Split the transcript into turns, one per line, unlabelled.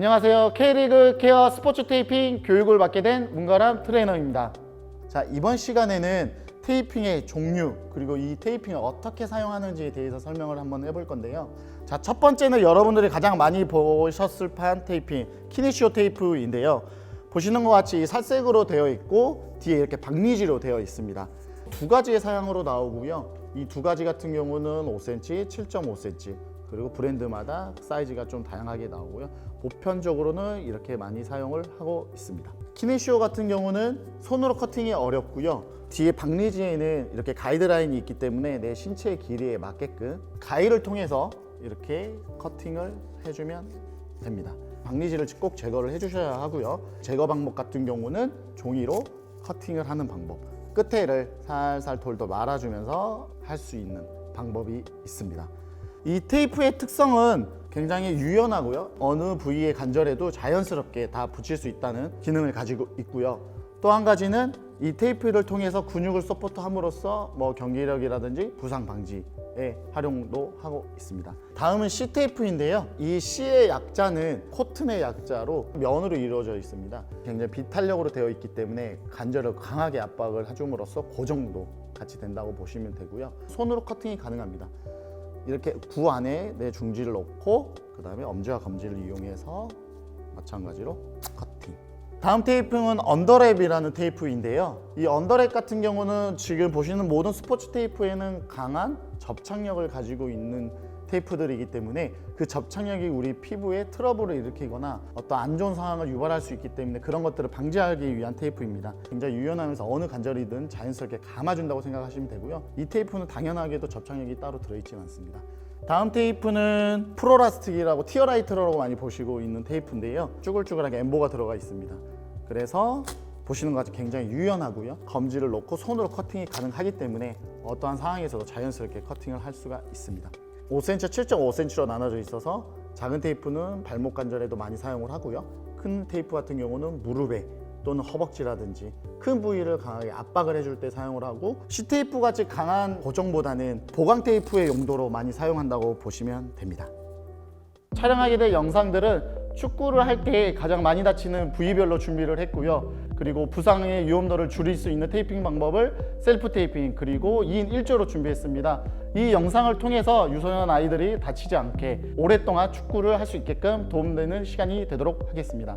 안녕하세요. K리그 케어 스포츠 테이핑 교육을 받게 된 문가람 트레이너입니다. 자, 이번 시간에는 테이핑의 종류 그리고 이 테이핑을 어떻게 사용하는지에 대해서 설명을 한번 해볼 건데요. 자, 첫 번째는 여러분들이 가장 많이 보셨을 판 테이핑 키니시오 테이프인데요. 보시는 것 같이 살색으로 되어 있고 뒤에 이렇게 박리지로 되어 있습니다. 두 가지의 사양으로 나오고요. 이 두 가지 같은 경우는 5cm, 7.5cm 그리고 브랜드마다 사이즈가 좀 다양하게 나오고요. 보편적으로는 이렇게 많이 사용을 하고 있습니다. 키네시오 같은 경우는 손으로 커팅이 어렵고요. 뒤에 박리지에는 이렇게 가이드라인이 있기 때문에 내 신체의 길이에 맞게끔 가위를 통해서 이렇게 커팅을 해주면 됩니다. 박리지를 꼭 제거를 해주셔야 하고요. 제거 방법 같은 경우는 종이로 커팅을 하는 방법. 끝에를 살살 돌돌 말아주면서 할 수 있는 방법이 있습니다. 이 테이프의 특성은 굉장히 유연하고요. 어느 부위에 간절해도 자연스럽게 다 붙일 수 있다는 기능을 가지고 있고요. 또 한 가지는 이 테이프를 통해서 근육을 서포트함으로써 뭐 경기력이라든지 부상 방지에 활용도 하고 있습니다. 다음은 C 테이프인데요. 이 C의 약자는 코튼의 약자로 면으로 이루어져 있습니다. 굉장히 비탄력으로 되어 있기 때문에 관절을 강하게 압박을 해줌으로써 고정도 같이 된다고 보시면 되고요. 손으로 커팅이 가능합니다. 이렇게 구 안에 내 중지를 넣고 그 다음에 엄지와 검지를 이용해서 마찬가지로 커팅. 다음 테이프는 언더랩이라는 테이프인데요. 이 언더랩 같은 경우는 지금 보시는 모든 스포츠 테이프에는 강한 접착력을 가지고 있는 테이프들이기 때문에 그 접착력이 우리 피부에 트러블을 일으키거나 어떤 안 좋은 상황을 유발할 수 있기 때문에 그런 것들을 방지하기 위한 테이프입니다. 굉장히 유연하면서 어느 관절이든 자연스럽게 감아준다고 생각하시면 되고요. 이 테이프는 당연하게도 접착력이 따로 들어있지는 않습니다. 다음 테이프는 프로라스틱이라고 티어라이트라고 많이 보시고 있는 테이프인데요. 쭈글쭈글하게 엠보가 들어가 있습니다. 그래서 보시는 것 같이 굉장히 유연하고요. 검지를 놓고 손으로 커팅이 가능하기 때문에 어떠한 상황에서도 자연스럽게 커팅을 할 수가 있습니다. 5cm, 7.5cm로 나눠져 있어서 작은 테이프는 발목 관절에도 많이 사용을 하고요. 큰 테이프 같은 경우는 무릎에 또는 허벅지라든지 큰 부위를 강하게 압박을 해줄 때 사용을 하고 C 테이프 같이 강한 고정보다는 보강 테이프의 용도로 많이 사용한다고 보시면 됩니다. 촬영하게 될 영상들은 축구를 할 때 가장 많이 다치는 부위별로 준비를 했고요. 그리고 부상의 위험도를 줄일 수 있는 테이핑 방법을 셀프 테이핑 그리고 2인 1조로 준비했습니다. 이 영상을 통해서 유소년 아이들이 다치지 않게 오랫동안 축구를 할 수 있게끔 도움되는 시간이 되도록 하겠습니다.